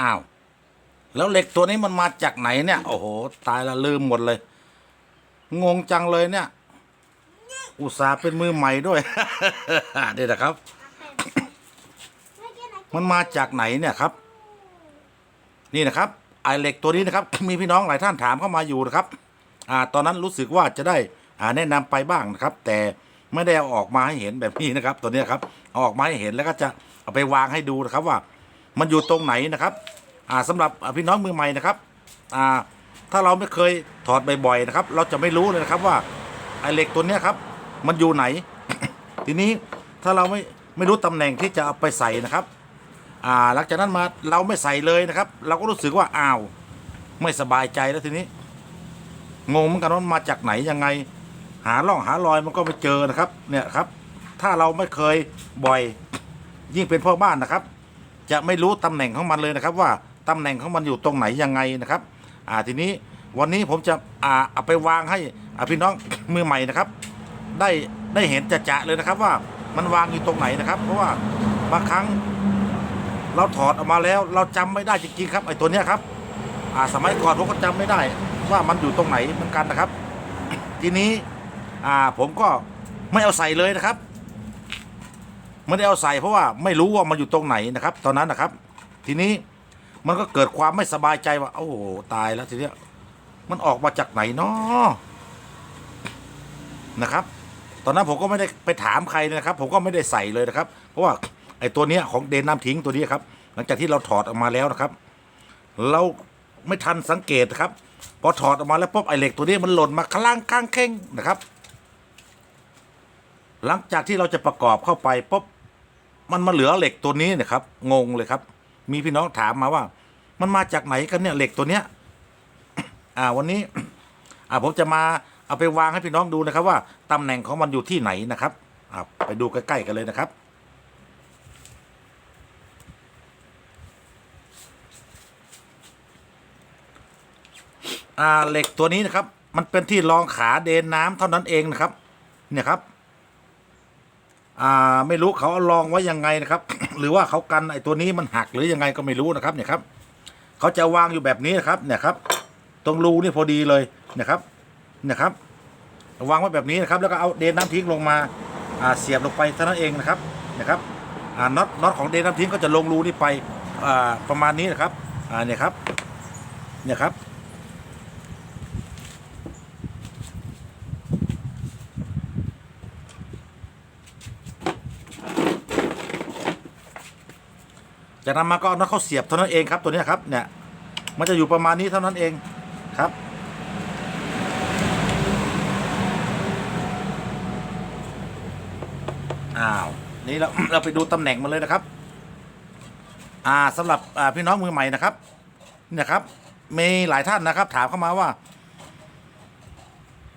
อ้าว แล้วเหล็กตัวนี้มันมาจากไหนเนี่ย โอ้โห ตายละลืมหมดเลย งงจังเลยเนี่ย อุตส่าห์เป็นมือใหม่ด้วยนี่นะครับ มันมาจากไหนเนี่ยครับ นี่นะครับ ไอเหล็กตัวนี้นะครับ มีพี่น้องหลายท่านถามเข้ามาอยู่นะครับ อ่า ตอนนั้นรู้สึกว่าจะได้ อ่า แนะนำไปบ้างนะครับ แต่ไม่ได้เอาออกมาให้เห็นแบบนี้นะครับ ตัวนี้ครับเอาออกมาให้เห็นแล้วก็จะเอาไปวางให้ดูนะครับว่า มันอยู่ตรงไหนนะครับอ่าสำหรับพี่น้องมือใหม่นะครับอ่าถ้าเราไม่เคยถอดบ่อยๆนะครับ เราจะไม่รู้เลยนะครับว่าไอเหล็กตัวเนี้ยครับ มันอยู่ไหน ทีนี้ถ้าเราไม่ไม่รู้ตำแหน่งที่จะเอาไปใส่นะครับ อ่าหลังจากนั้นมาเราไม่ใส่เลยนะครับ เราก็รู้สึกว่าอ้าวไม่สบายใจแล้วทีนี้งงเหมือนกันว่ามันมาจากไหนยังไง หาร่องหารอยมันก็ไม่เจอนะครับ เนี่ยครับ ถ้าเราไม่เคยบ่อย ยิ่งเป็นพ่อบ้านนะครับ จะไม่รู้ตำแหน่งของมันเลยนะครับ ว่าตำแหน่งของมันอยู่ตรงไหนยังไงนะครับอ่าทีนี้วันนี้ผมจะอ่าเอาไปวางให้อ่าพี่น้องมือใหม่นะครับ ได้ได้เห็นจะจะเลยนะครับว่ามันวางอยู่ตรงไหนนะครับ เพราะว่าบางครั้งเราถอดออกมาแล้ว เราจำไม่ได้จริงๆครับไอ้ตัวเนี้ยครับอ่าสมัยก่อนผมก็จำไม่ได้ ว่ามันอยู่ตรงไหนเหมือนกันนะครับ ทีนี้อ่าผมก็ไม่เอาใส่เลยนะครับ ไม่ได้เอาใส่เพราะว่าไม่รู้ว่ามันอยู่ตรงไหนนะครับ ตอนนั้นนะครับ ทีนี้มันก็เกิดความไม่สบายใจว่า โอ้โหตายแล้วทีเนี้ยมันออกมาจากไหนเนาะนะครับ ตอนนั้นผมก็ไม่ได้ไปถามใครนะครับ ผมก็ไม่ได้ใส่เลยนะครับ เพราะว่าไอ้ตัวเนี้ยของเดนน้ำทิ้งตัวนี้ครับ หลังจากที่เราถอดออกมาแล้วนะครับ เราไม่ทันสังเกตครับ พอถอดออกมาแล้วปุ๊บไอ้เหล็กตัวนี้มันหล่นมาคลั่งข้างเข่งนะครับ หลังจากที่เราจะประกอบเข้าไปปุ๊บ มันมาเหลือเหล็กตัวนี้นะครับ งงเลยครับ มีพี่น้องถามมาว่า มันมาจากไหนกันเนี่ยเหล็กตัวเนี้ย อ่าวันนี้ อ่าผมจะมาเอาไปวางให้พี่น้องดูนะครับ ว่าตำแหน่งของมันอยู่ที่ไหนนะครับอ่าไปดูใกล้ๆกันเลยนะครับอ่าเหล็กตัวนี้นะครับ มันเป็นที่รองขาเดนน้ำเท่านั้นเองนะครับ เนี่ยครับ อ่าไม่รู้เขาเองไว้ยังไงนะครับ หรือว่าเขากันไอ้ตัวนี้มันหักหรือยังไงก็ไม่รู้นะครับเนี่ยครับเขาจะวางอยู่แบบนี้นะครับเนี่ยครับ ตรงรูนี่พอดีเลยนะครับเนี่ยครับ วางไว้แบบนี้นะครับ แล้วก็เอาเดนน้ำทิ้งลงมาอ่าเสียบลงไปเท่านั้นเองนะครับนะครับอ่าน็อตน็อตของเดนน้ำทิ้งก็จะลงรูนี่ไปอ่าประมาณนี้นะครับอ่าเนี่ยครับเนี่ยครับ จากนั้นมาก็เอาน็อตเข้าเสียบเท่านั้นเองครับตัวนี้ครับเนี่ยมันจะอยู่ประมาณนี้เท่านั้นเองครับอ้าวนี่เราเราไปดูตำแหน่งมันเลยนะครับ อ่าสำหรับอ่าพี่น้องมือใหม่นะครับเนี่ยครับมีหลายท่านนะครับ ถามเข้ามาว่า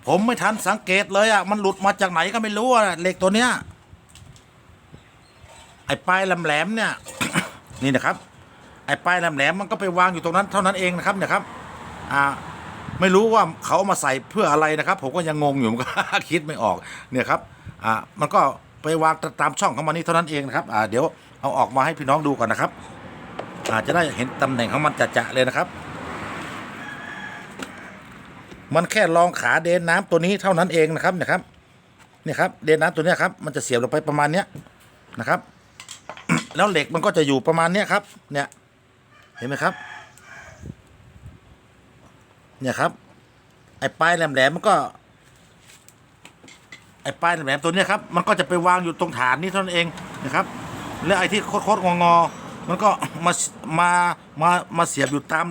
ผมไม่ทันสังเกตเลยอะมันหลุดมาจากไหนก็ไม่รู้อะเหล็กตัวเนี้ยไอ้ปลายแหลมๆเนี่ย นี่นะครับไอ้ปลายแหลมๆมันก็ไปวางอยู่ตรงนั้นเท่านั้นเองนะครับเนี่ยครับอ่าไม่รู้ว่าเขาเอามาใส่เพื่ออะไรนะครับ ผมก็ยังงงอยู่ผมก็คิดไม่ออกเนี่ยครับอ่ามันก็ไปวางตามช่องของมันนี่เท่านั้นเองนะครับอ่าเดี๋ยวเอาออกมาให้พี่น้องดูก่อนนะครับอาจจะได้เห็นตำแหน่งของมันจะๆเลยนะครับ มันแค่รองขาเดนน้ำตัวนี้เท่านั้นเองนะครับเนี่ยครับเนี่ยครับเดนน้ำตัวนี้ครับมันจะเสียบลงไปประมาณเนี้ยนะครับ แล้วเหล็กมันก็จะอยู่ประมาณเนี้ยครับ เนี่ย เห็นไหมครับ เนี่ยครับ ไอ้ปลายแหลมๆมันก็ ไอ้ปลายแหลมๆตัวเนี้ยครับ มันก็จะไปวางอยู่ตรงฐานนี้เท่านั้นเองนะครับ แล้วไอ้ที่โคตรๆงอๆมันก็มา มา มา มาเสียบอยู่ตาม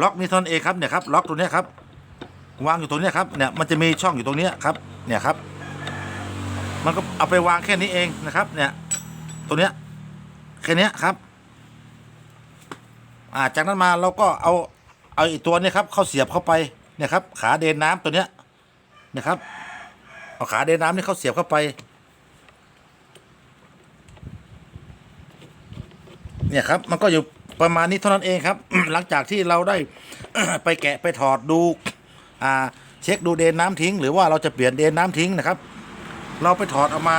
ล็อกนี้เท่านั้นเองครับ เนี่ยครับ ล็อกตัวเนี้ยครับ วางอยู่ตรงเนี้ยครับ เนี่ย มันจะมีช่องอยู่ตรงเนี้ยครับ เนี่ยครับ มันก็เอาไปวางแค่นี้เองนะครับ เนี่ย ตัวเนี้ย แค่นี้ครับ อ่าจากนั้นมาเราก็เอาเอาอีกตัวนี้ครับ เข้าเสียบเข้าไปเนี่ยครับ ขาเดินน้ำตัวเนี้ยนะครับ เอาขาเดินน้ำนี่เข้าเสียบเข้าไป เนี่ยครับ มันก็อยู่ประมาณนี้เท่านั้นเองครับ หลังจากที่เราได้ไปแกะไปถอดดู อ่า เช็คดูเดนน้ำทิ้ง หรือว่าเราจะเปลี่ยนเดนน้ำทิ้งนะครับ เราไปถอดออกมา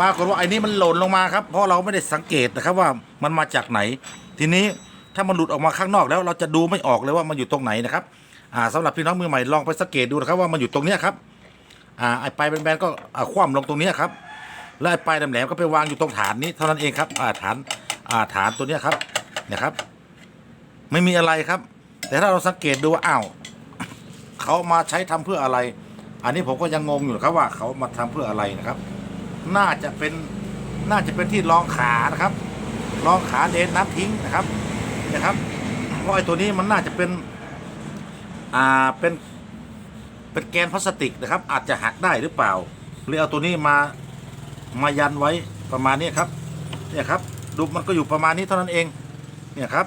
ปรากฏว่าไอ้นี้มันหล่นลงมาครับ เพราะเราไม่ได้สังเกตนะครับว่ามันมาจากไหน ทีนี้ถ้ามันหลุดออกมาข้างนอกแล้วเราจะดูไม่ออกเลยว่ามันอยู่ตรงไหนนะครับอ่าสำหรับพี่น้องมือใหม่ลองไปสังเกตดูนะครับว่ามันอยู่ตรงเนี้ยครับอ่าไอ้ปลายแบนๆก็อ่าคว่ำลงตรงเนี้ยครับแล้วไอ้ปลายแหลมๆก็ไปวางอยู่ตรงฐานนี้เท่านั้นเองครับอ่าฐานอ่าฐานตัวเนี้ยครับนี่ยครับ ไม่มีอะไรครับ แต่ถ้าเราสังเกตดูว่าอ้าวเขามาใช้ทำเพื่ออะไร อันนี้ผมก็ยังงงอยู่นะครับว่าเขามาทำเพื่ออะไรนะครับ น่าจะเป็นน่าจะเป็นที่รองขานะครับรองขาเดนน้ำทิ้งนะครับนะครับเพราะไอ้ตัวนี้มันน่าจะเป็นอ่าเป็นเป็นแกนพลาสติกนะครับ อาจจะหักได้หรือเปล่าเลยเอาตัวนี้มามายันไว้ประมาณนี้ครับเนี่ยครับดูมันก็อยู่ประมาณนี้เท่านั้นเองเนี่ยครับ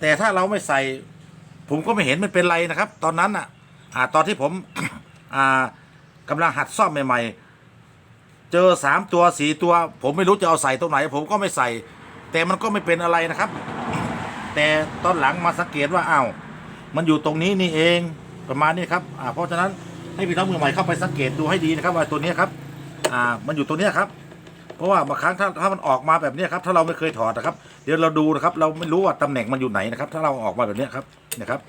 แต่ถ้าเราไม่ใส่ ผมก็ไม่เห็นมันเป็นไรนะครับ ตอนนั้นอะอ่าตอนที่ผมอ่ากำลังหัดซ่อมใหม่ๆ เจอสามตัวสี่ตัว ผมไม่รู้จะเอาใส่ตรงไหน ผมก็ไม่ใส่ แต่มันก็ไม่เป็นอะไรนะครับ แต่ตอนหลังมาสังเกตว่าอ้าวมันอยู่ตรงนี้นี่เองประมาณนี้ครับอ่าเพราะฉะนั้นให้พี่น้องมือใหม่เข้าไปสังเกตดูให้ดีนะครับ ว่าตัวนี้ครับอ่ามันอยู่ตรงนี้ครับ เพราะว่าบางครั้งถ้าถ้ามันออกมาแบบนี้ครับ ถ้าเราไม่เคยถอดนะครับ เดี๋ยวเราดูนะครับ เราไม่รู้ว่าตำแหน่งมันอยู่ไหนนะครับ ถ้าเราออกมาแบบนี้ครับนะครับ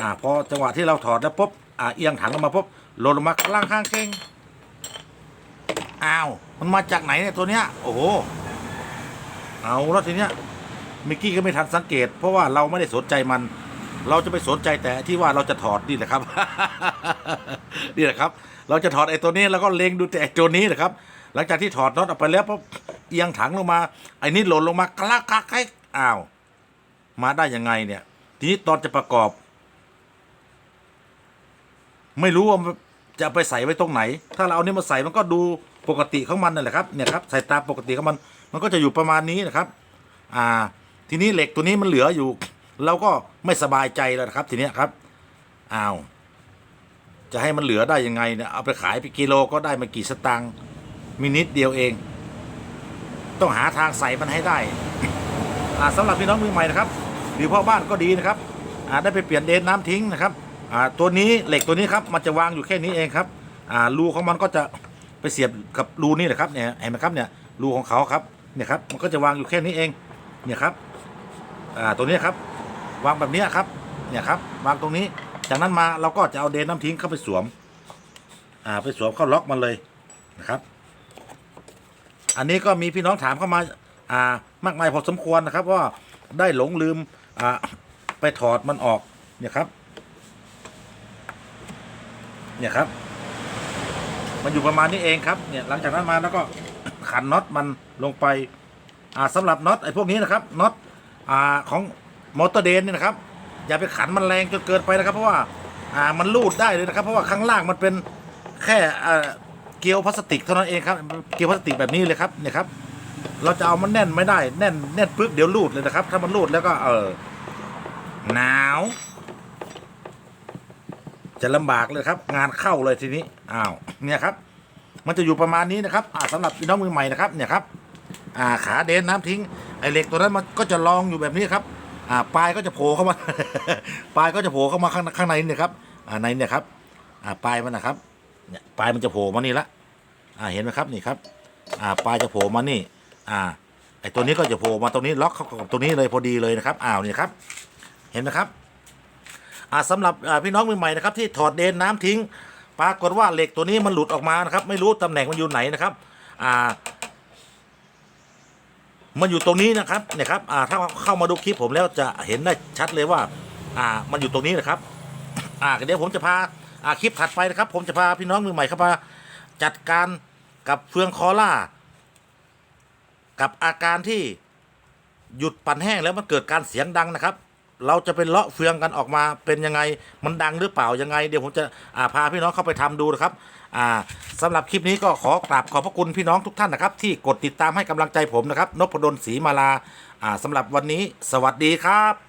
อ่าพอจังหวะที่เราถอดแล้วปุ๊บอ่าเอียงถังลงมาปุ๊บหล่นลงมาข้างล่างข้างเก่ง อ้าว มันมาจากไหนเนี่ยตัวเนี้ย โอ้โห เอาแล้วทีเนี้ยมิกกี้ก็ไม่ทันสังเกต เพราะว่าเราไม่ได้สนใจมัน เราจะไปสนใจแต่ที่ว่าเราจะถอดนี่แหละครับ นี่แหละครับ เราจะถอดไอ้ตัวนี้แล้วก็เล็งดูแต่ไอ้ตัวนี้นะครับ หลังจากที่ถอดน็อตออกไปแล้วปุ๊บเอียงถังลงมา ไอ้นี่หล่นลงมากลักกลักให้อ้าว มาได้ยังไงเนี่ย ทีนี้ตอนจะประกอบ ไม่รู้ว่าจะไปใส่ไว้ตรงไหน ถ้าเราเอานี่มาใส่มันก็ดู ปกติของมันนั่นแหละครับเนี่ยครับใส่ตาปกติของมันมันก็จะอยู่ประมาณนี้นะครับ อ่า ทีนี้เหล็กตัวนี้มันเหลืออยู่ เราก็ไม่สบายใจแล้วครับ ทีนี้ครับอ้าวจะให้มันเหลือได้ยังไงเนี่ยเอาไปขายไปกิโลก็ได้มากี่สตางค์มีนิดเดียวเอง ต้องหาทางใส่มันให้ได้อ่าสำหรับพี่น้องมือใหม่นะครับหรือพ่อบ้านก็ดีนะครับอ่าได้ไปเปลี่ยนเดนน้ำทิ้งนะครับอ่าตัวนี้เหล็กตัวนี้ครับมันจะวางอยู่แค่นี้เองครับอ่ารูของมันก็จะ ไปเสียบกับรูนี่แหละครับเนี่ยเห็นไหมครับเนี่ยรูของเขาครับเนี่ยครับมันก็จะวางอยู่แค่นี้เองเนี่ยครับอ่าตัวนี้ครับ วางแบบนี้ครับเนี่ยครับวางตรงนี้ จากนั้นมาเราก็จะเอาเดนน้ำทิ้งเข้าไปสวมอ่าไปสวมเข้าล็อกมันเลยนะครับ อันนี้ก็มีพี่น้องถามเข้ามาอ่ามากมายพอสมควรนะครับว่าได้หลงลืมอ่าไปถอดมันออกเนี่ยครับเนี่ยครับ มันอยู่ประมาณนี้เองครับเนี่ยหลังจากนั้นมาแล้วก็ขันน็อตมันลงไปอ่าสำหรับน็อตไอ้พวกนี้นะครับน็อตอ่าของมอเตอร์เดนเนี่ยนะครับ อย่าไปขันมันแรงจนเกินไปนะครับ เพราะว่าอ่ามันลูดได้เลยนะครับ เพราะว่าข้างล่างมันเป็นแค่อ่าเกลียวพลาสติกเท่านั้นเองครับเกลียวพลาสติกแบบนี้เลยครับเนี่ยครับ เราจะเอามันแน่นไม่ได้แน่นแน่นปึ๊บเดี๋ยวลูดเลยนะครับ ถ้ามันลูดแล้วก็เออหนาว จะลำบากเลยครับ งานเข้าเลยทีนี้อ้าวเนี่ยครับ มันจะอยู่ประมาณนี้นะครับอ่าสำหรับพี่น้องมือใหม่นะครับเนี่ยครับอ่าขาเดนน้ำทิ้งไอเหล็กตัวนั้นมันก็จะลองอยู่แบบนี้ครับอ่าปลายก็จะโผล่เข้ามาปลายก็จะโผล่เข้ามาข้างข้างในเนี่ยครับอ่าในเนี่ยครับอ่าปลายมันนะครับเนี่ยปลายมันจะโผล่มานี่ละอ่าเห็นไหมครับนี่ครับอ่าปลายจะโผล่มานี่อ่าไอตัวนี้ก็จะโผล่มาตรงนี้ล็อกเข้ากับตรงนี้เลยพอดีเลยนะครับอ้าวนี่ครับ เห็นไหมครับ อ่าสำหรับพี่น้องมือใหม่นะครับที่ถอดเดนน้ำทิ้ง ปรากฏว่าเหล็กตัวนี้มันหลุดออกมานะครับ ไม่รู้ตำแหน่งมันอยู่ไหนนะครับอ่ามันอยู่ตรงนี้นะครับเนี่ยครับอ่าถ้าเข้ามาดูคลิปผมแล้วจะเห็นได้ชัดเลยว่า อ่า มันอยู่ตรงนี้นะครับ อ่าเดี๋ยวผมจะพาอ่าคลิปถัดไปนะครับ ผมจะพาพี่น้องมือใหม่เข้ามาจัดการกับเฟืองคอล่า กับอาการที่หยุดปั่นแห้งแล้วมันเกิดการเสียงดังนะครับ เราจะเป็นเลาะเฟืองกันออกมาเป็นยังไงมันดังหรือเปล่ายังไง เดี๋ยวผมจะอ่าพาพี่น้องเข้าไปทำดูนะครับอ่าสำหรับคลิปนี้ก็ขอกราบขอบพระคุณพี่น้องทุกท่านนะครับ ที่กดติดตามให้กำลังใจผมนะครับนพดลศรีมาลาอ่าสำหรับวันนี้ สวัสดีครับ